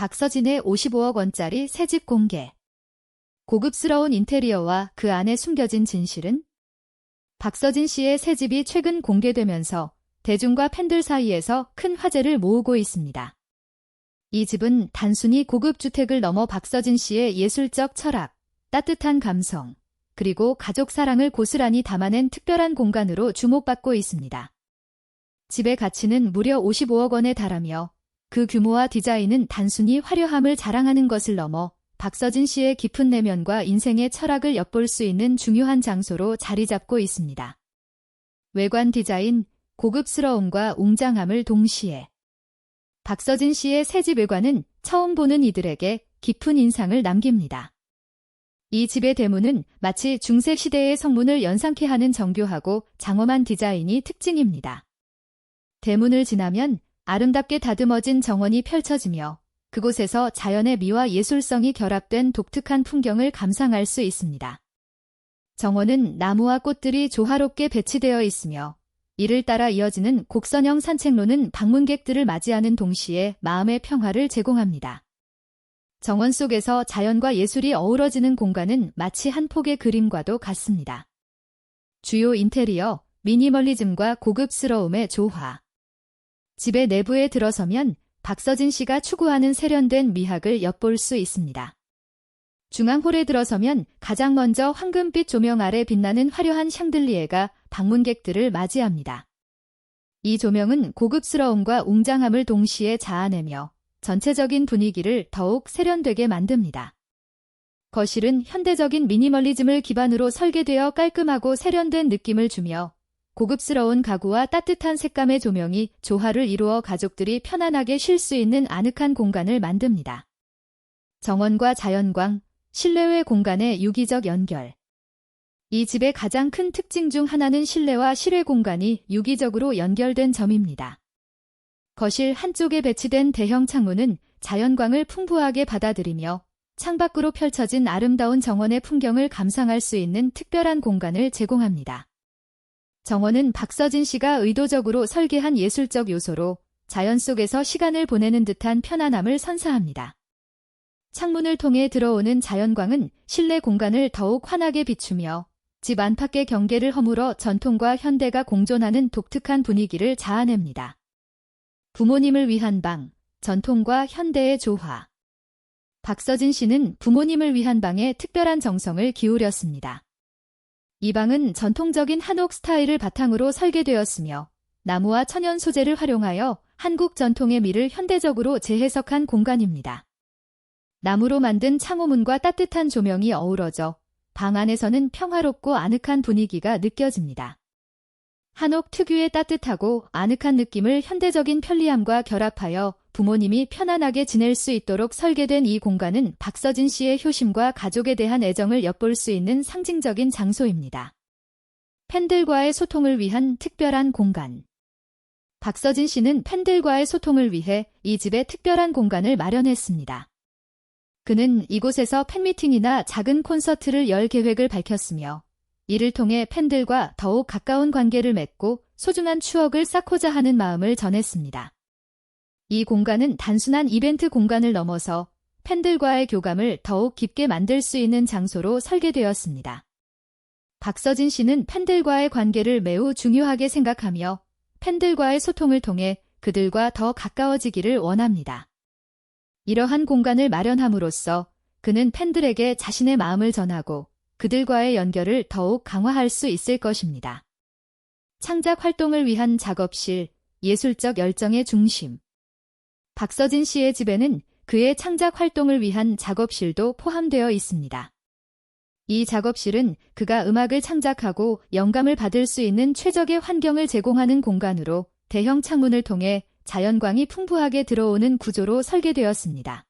박서진의 55억 원짜리 새 집 공개. 고급스러운 인테리어와 그 안에 숨겨진 진실은? 박서진 씨의 새 집이 최근 공개되면서 대중과 팬들 사이에서 큰 화제를 모으고 있습니다. 이 집은 단순히 고급 주택을 넘어 박서진 씨의 예술적 철학, 따뜻한 감성, 그리고 가족 사랑을 고스란히 담아낸 특별한 공간으로 주목받고 있습니다. 집의 가치는 무려 55억 원에 달하며 그 규모와 디자인은 단순히 화려함을 자랑하는 것을 넘어 박서진 씨의 깊은 내면과 인생의 철학을 엿볼 수 있는 중요한 장소로 자리 잡고 있습니다. 외관 디자인, 고급스러움과 웅장함을 동시에 박서진 씨의 새집 외관은 처음 보는 이들에게 깊은 인상을 남깁니다. 이 집의 대문은 마치 중세 시대의 성문을 연상케 하는 정교하고 장엄한 디자인이 특징입니다. 대문을 지나면 아름답게 다듬어진 정원이 펼쳐지며 그곳에서 자연의 미와 예술성이 결합된 독특한 풍경을 감상할 수 있습니다. 정원은 나무와 꽃들이 조화롭게 배치되어 있으며 이를 따라 이어지는 곡선형 산책로는 방문객들을 맞이하는 동시에 마음의 평화를 제공합니다. 정원 속에서 자연과 예술이 어우러지는 공간은 마치 한 폭의 그림과도 같습니다. 주요 인테리어, 미니멀리즘과 고급스러움의 조화. 집의 내부에 들어서면 박서진 씨가 추구하는 세련된 미학을 엿볼 수 있습니다. 중앙홀에 들어서면 가장 먼저 황금빛 조명 아래 빛나는 화려한 샹들리에가 방문객들을 맞이합니다. 이 조명은 고급스러움과 웅장함을 동시에 자아내며 전체적인 분위기를 더욱 세련되게 만듭니다. 거실은 현대적인 미니멀리즘을 기반으로 설계되어 깔끔하고 세련된 느낌을 주며 고급스러운 가구와 따뜻한 색감의 조명이 조화를 이루어 가족들이 편안하게 쉴 수 있는 아늑한 공간을 만듭니다. 정원과 자연광, 실내외 공간의 유기적 연결. 이 집의 가장 큰 특징 중 하나는 실내와 실외 공간이 유기적으로 연결된 점입니다. 거실 한쪽에 배치된 대형 창문은 자연광을 풍부하게 받아들이며 창밖으로 펼쳐진 아름다운 정원의 풍경을 감상할 수 있는 특별한 공간을 제공합니다. 정원은 박서진 씨가 의도적으로 설계한 예술적 요소로 자연 속에서 시간을 보내는 듯한 편안함을 선사합니다. 창문을 통해 들어오는 자연광은 실내 공간을 더욱 환하게 비추며 집 안팎의 경계를 허물어 전통과 현대가 공존하는 독특한 분위기를 자아냅니다. 부모님을 위한 방, 전통과 현대의 조화. 박서진 씨는 부모님을 위한 방에 특별한 정성을 기울였습니다. 이 방은 전통적인 한옥 스타일을 바탕으로 설계되었으며 나무와 천연 소재를 활용하여 한국 전통의 미를 현대적으로 재해석한 공간입니다. 나무로 만든 창호문과 따뜻한 조명이 어우러져 방 안에서는 평화롭고 아늑한 분위기가 느껴집니다. 한옥 특유의 따뜻하고 아늑한 느낌을 현대적인 편리함과 결합하여 부모님이 편안하게 지낼 수 있도록 설계된 이 공간은 박서진 씨의 효심과 가족에 대한 애정을 엿볼 수 있는 상징적인 장소입니다. 팬들과의 소통을 위한 특별한 공간. 박서진 씨는 팬들과의 소통을 위해 이 집에 특별한 공간을 마련했습니다. 그는 이곳에서 팬미팅이나 작은 콘서트를 열 계획을 밝혔으며 이를 통해 팬들과 더욱 가까운 관계를 맺고 소중한 추억을 쌓고자 하는 마음을 전했습니다. 이 공간은 단순한 이벤트 공간을 넘어서 팬들과의 교감을 더욱 깊게 만들 수 있는 장소로 설계되었습니다. 박서진 씨는 팬들과의 관계를 매우 중요하게 생각하며 팬들과의 소통을 통해 그들과 더 가까워지기를 원합니다. 이러한 공간을 마련함으로써 그는 팬들에게 자신의 마음을 전하고 그들과의 연결을 더욱 강화할 수 있을 것입니다. 창작 활동을 위한 작업실, 예술적 열정의 중심. 박서진 씨의 집에는 그의 창작 활동을 위한 작업실도 포함되어 있습니다. 이 작업실은 그가 음악을 창작하고 영감을 받을 수 있는 최적의 환경을 제공하는 공간으로 대형 창문을 통해 자연광이 풍부하게 들어오는 구조로 설계되었습니다.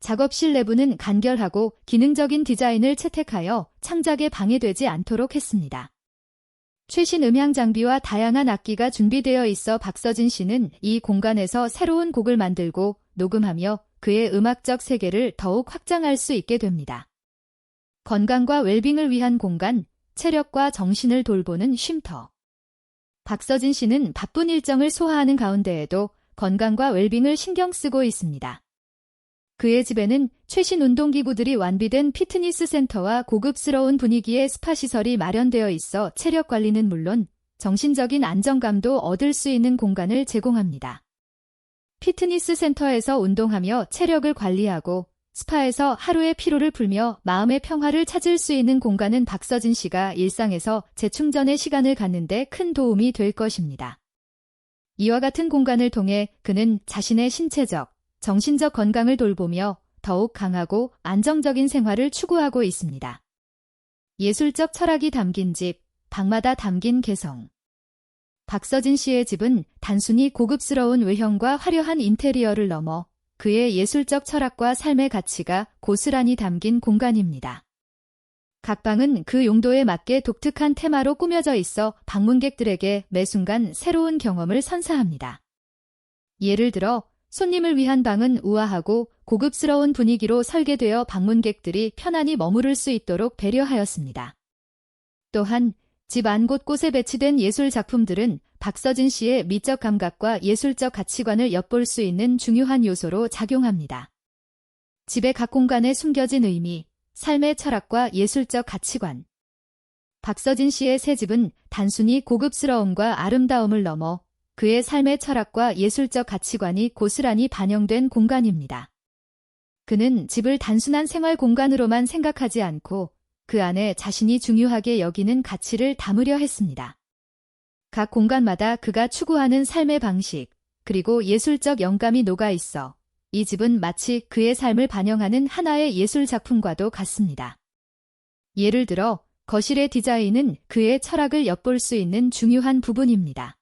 작업실 내부는 간결하고 기능적인 디자인을 채택하여 창작에 방해되지 않도록 했습니다. 최신 음향 장비와 다양한 악기가 준비되어 있어 박서진 씨는 이 공간에서 새로운 곡을 만들고 녹음하며 그의 음악적 세계를 더욱 확장할 수 있게 됩니다. 건강과 웰빙을 위한 공간, 체력과 정신을 돌보는 쉼터. 박서진 씨는 바쁜 일정을 소화하는 가운데에도 건강과 웰빙을 신경 쓰고 있습니다. 그의 집에는 최신 운동기구들이 완비된 피트니스 센터와 고급스러운 분위기의 스파 시설이 마련되어 있어 체력 관리는 물론 정신적인 안정감도 얻을 수 있는 공간을 제공합니다. 피트니스 센터에서 운동하며 체력을 관리하고 스파에서 하루의 피로를 풀며 마음의 평화를 찾을 수 있는 공간은 박서진 씨가 일상에서 재충전의 시간을 갖는데 큰 도움이 될 것입니다. 이와 같은 공간을 통해 그는 자신의 신체적, 정신적 건강을 돌보며 더욱 강하고 안정적인 생활을 추구하고 있습니다. 예술적 철학이 담긴 집, 방마다 담긴 개성. 박서진 씨의 집은 단순히 고급스러운 외형과 화려한 인테리어를 넘어 그의 예술적 철학과 삶의 가치가 고스란히 담긴 공간입니다. 각 방은 그 용도에 맞게 독특한 테마로 꾸며져 있어 방문객들에게 매 순간 새로운 경험을 선사합니다. 예를 들어 손님을 위한 방은 우아하고 고급스러운 분위기로 설계되어 방문객들이 편안히 머무를 수 있도록 배려하였습니다. 또한 집 안 곳곳에 배치된 예술 작품들은 박서진 씨의 미적 감각과 예술적 가치관을 엿볼 수 있는 중요한 요소로 작용합니다. 집의 각 공간에 숨겨진 의미, 삶의 철학과 예술적 가치관. 박서진 씨의 새 집은 단순히 고급스러움과 아름다움을 넘어 그의 삶의 철학과 예술적 가치관이 고스란히 반영된 공간입니다. 그는 집을 단순한 생활 공간으로만 생각하지 않고 그 안에 자신이 중요하게 여기는 가치를 담으려 했습니다. 각 공간마다 그가 추구하는 삶의 방식, 그리고 예술적 영감이 녹아 있어 이 집은 마치 그의 삶을 반영하는 하나의 예술 작품과도 같습니다. 예를 들어 거실의 디자인은 그의 철학을 엿볼 수 있는 중요한 부분입니다.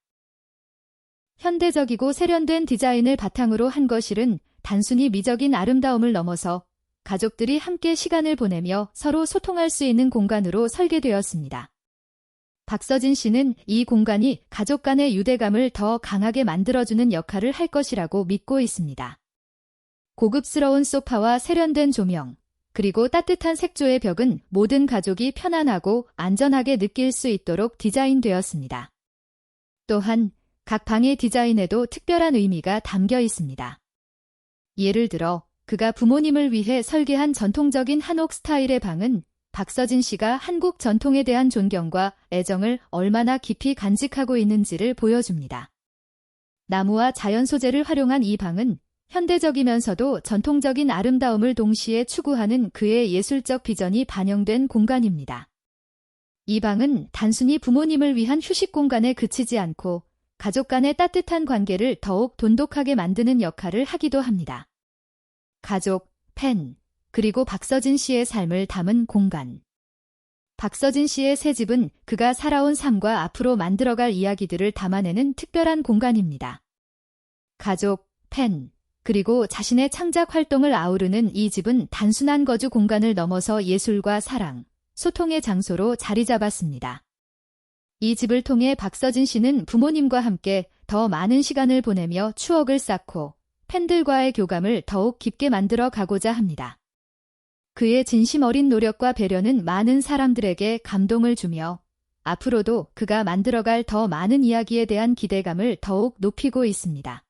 현대적이고 세련된 디자인을 바탕으로 한 거실은 단순히 미적인 아름다움을 넘어서 가족들이 함께 시간을 보내며 서로 소통할 수 있는 공간으로 설계되었습니다. 박서진 씨는 이 공간이 가족 간의 유대감을 더 강하게 만들어주는 역할을 할 것이라고 믿고 있습니다. 고급스러운 소파와 세련된 조명, 그리고 따뜻한 색조의 벽은 모든 가족이 편안하고 안전하게 느낄 수 있도록 디자인되었습니다. 또한 각 방의 디자인에도 특별한 의미가 담겨 있습니다. 예를 들어 그가 부모님을 위해 설계한 전통적인 한옥 스타일의 방은 박서진 씨가 한국 전통에 대한 존경과 애정을 얼마나 깊이 간직하고 있는지를 보여줍니다. 나무와 자연 소재를 활용한 이 방은 현대적이면서도 전통적인 아름다움을 동시에 추구하는 그의 예술적 비전이 반영된 공간입니다. 이 방은 단순히 부모님을 위한 휴식 공간에 그치지 않고 가족 간의 따뜻한 관계를 더욱 돈독하게 만드는 역할을 하기도 합니다. 가족, 팬, 그리고 박서진 씨의 삶을 담은 공간. 박서진 씨의 새 집은 그가 살아온 삶과 앞으로 만들어갈 이야기들을 담아내는 특별한 공간입니다. 가족, 팬, 그리고 자신의 창작 활동을 아우르는 이 집은 단순한 거주 공간을 넘어서 예술과 사랑, 소통의 장소로 자리 잡았습니다. 이 집을 통해 박서진 씨는 부모님과 함께 더 많은 시간을 보내며 추억을 쌓고 팬들과의 교감을 더욱 깊게 만들어 가고자 합니다. 그의 진심 어린 노력과 배려는 많은 사람들에게 감동을 주며 앞으로도 그가 만들어갈 더 많은 이야기에 대한 기대감을 더욱 높이고 있습니다.